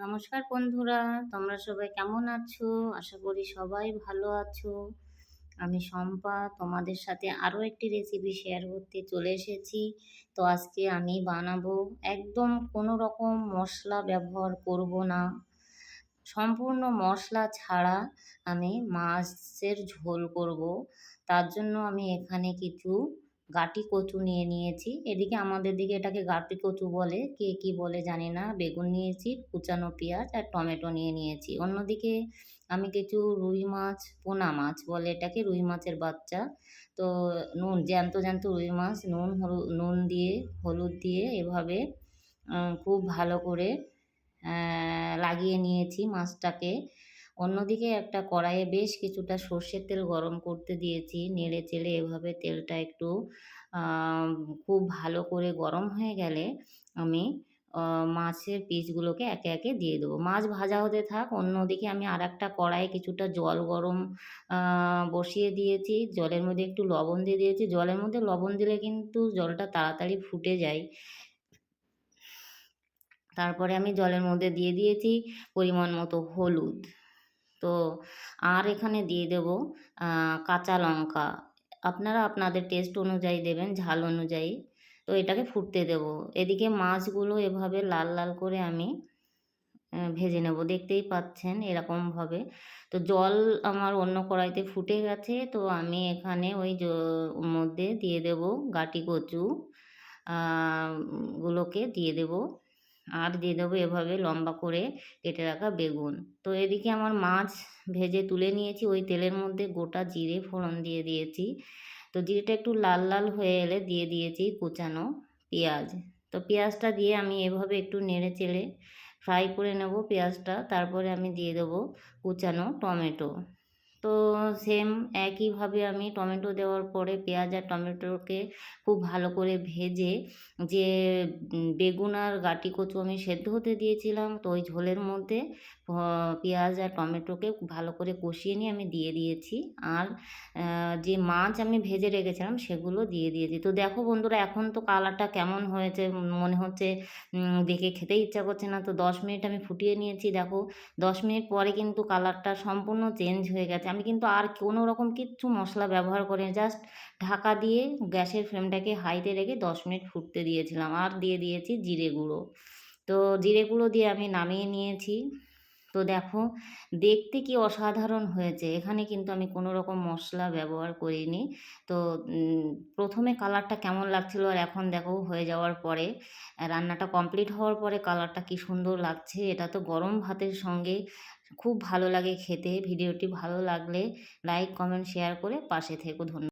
নমস্কার বন্ধুরা, তোমরা সবাই কেমন আছো? আশা করি সবাই ভালো আছো। আমি শম্পা, তোমাদের সাথে আরও একটি রেসিপি শেয়ার করতে চলে এসেছি। তো আজকে আমি বানাবো একদম কোনো রকম মশলা ব্যবহার করব না। সম্পূর্ণ মশলা ছাড়া আমি মাছের ঝোল করব। তার জন্য আমি এখানে কিছু গাটি কচু নিয়ে নিয়েছি। এদিকে আমাদের দিকে এটাকে গাটি কচু বলে। কে কি বলে জানি না। বেগুন নিয়েছি, কুচানো পেঁয়াজ আর টমেটো নিয়ে নিয়েছি। অন্যদিকে আমি কিছু রুই মাছ, পোনা মাছ বলে এটাকে, রুই মাছের বাচ্চা। তো নুন, জ্যান্ত জ্যান্ত রুই মাছ, নুন নুন দিয়ে, হলুদ দিয়ে এভাবে খুব ভালো করে লাগিয়ে নিয়েছি মাছটাকে। অন্যদিকে একটা কড়াইয়ে বেশ কিছুটা সর্ষের তেল গরম করতে দিয়েছি। নেড়ে চেড়ে এভাবে তেলটা একটু খুব ভালো করে গরম হয়ে গেলে আমি মাছের পিসগুলোকে একে একে দিয়ে দেবো। মাছ ভাজা হতে থাক, অন্যদিকে আমি আর একটা কড়াইয়ে কিছুটা জল গরম বসিয়ে দিয়েছি। জলের মধ্যে একটু লবণ দিয়ে দিয়েছি। জলের মধ্যে লবণ দিলে কিন্তু জলটা তাড়াতাড়ি ফুটে যায়। তারপরে আমি জলের মধ্যে দিয়ে দিয়েছি পরিমাণ মতো হলুদ। তো আর এখানে দিয়ে দেব কাঁচা লঙ্কা। আপনারা আপনাদের টেস্ট অনুযায়ী দেবেন, ঝাল অনুযায়ী। তো এটাকে ফুটতে দেব। এদিকে মাছগুলো এভাবে লাল লাল করে আমি ভেজে নেব। দেখতেই পাচ্ছেন এরকমভাবে। তো জল আমার অন্য কড়াইতে ফুটে গেছে, তো আমি এখানে ওই মধ্যে দিয়ে দেব গাটি কচু। গুলোকে দিয়ে দেব। আর দিয়ে দেবো এভাবে লম্বা করে কেটে রাখা বেগুন। তো এদিকে আমার মাছ ভেজে তুলে নিয়েছি, ওই তেলের মধ্যে গোটা জিরে ফোড়ন দিয়ে দিয়েছি। তো জিরেটা একটু লাল লাল হয়ে এলে দিয়ে দিয়েছি কুচানো পেঁয়াজ। তো পেঁয়াজটা দিয়ে আমি এভাবে একটু নেড়ে চেড়ে ফ্রাই করে নেব পেঁয়াজটা, তারপরে আমি দিয়ে দেবো কুচানো টমেটো। তো সেম একইভাবে আমি টমেটো দেওয়ার পরে পেঁয়াজ আর টমেটোকে খুব ভালো করে ভেজে যে বেগুন আর গাটি কচু আমি সেদ্ধ হতে দিয়েছিলাম, তো ওই ঝোলের মধ্যে পেঁয়াজ আর টমেটোকে ভালো করে কষিয়ে নিয়ে আমি দিয়ে দিয়েছি। আর যে মাছ আমি ভেজে রেখেছিলাম সেগুলো দিয়ে দিয়েছি। তো দেখো বন্ধুরা, এখন তো কালারটা কেমন হয়েছে? মনে হচ্ছে দেখে খেতে ইচ্ছা করছে না। তো দশ মিনিট আমি ফুটিয়ে নিয়েছি। দেখো, দশ মিনিট পরে কিন্তু কালারটা সম্পূর্ণ চেঞ্জ হয়ে গেছে। আমি কিন্তু আর কোনো রকম কিচ্ছু মশলা ব্যবহার করি জাস্ট ঢাকা দিয়ে গ্যাসের ফ্লেমটাকে হাইতে রেখে দশ মিনিট ফুটতে দিয়েছিলাম। আর দিয়ে দিয়েছি জিরে গুঁড়ো। তো জিরে গুঁড়ো দিয়ে আমি নামিয়ে নিয়েছি। তো দেখো, দেখতে কি অসাধারণ হয়েছে? এখানে কিন্তু আমি কোনো রকম মশলা ব্যবহার করিনি। তো প্রথমে কালারটা কেমন লাগছিল আর এখন দেখো হয়ে যাওয়ার পরে, রান্নাটা কমপ্লিট হওয়ার পরে কালারটা কি সুন্দর লাগছে? এটা তো গরম ভাতের সঙ্গে খুব ভালো লাগে খেতে। ভিডিওটি ভালো লাগলে লাইক, কমেন্ট, শেয়ার করে পাশে থেকো। ধন্যবাদ।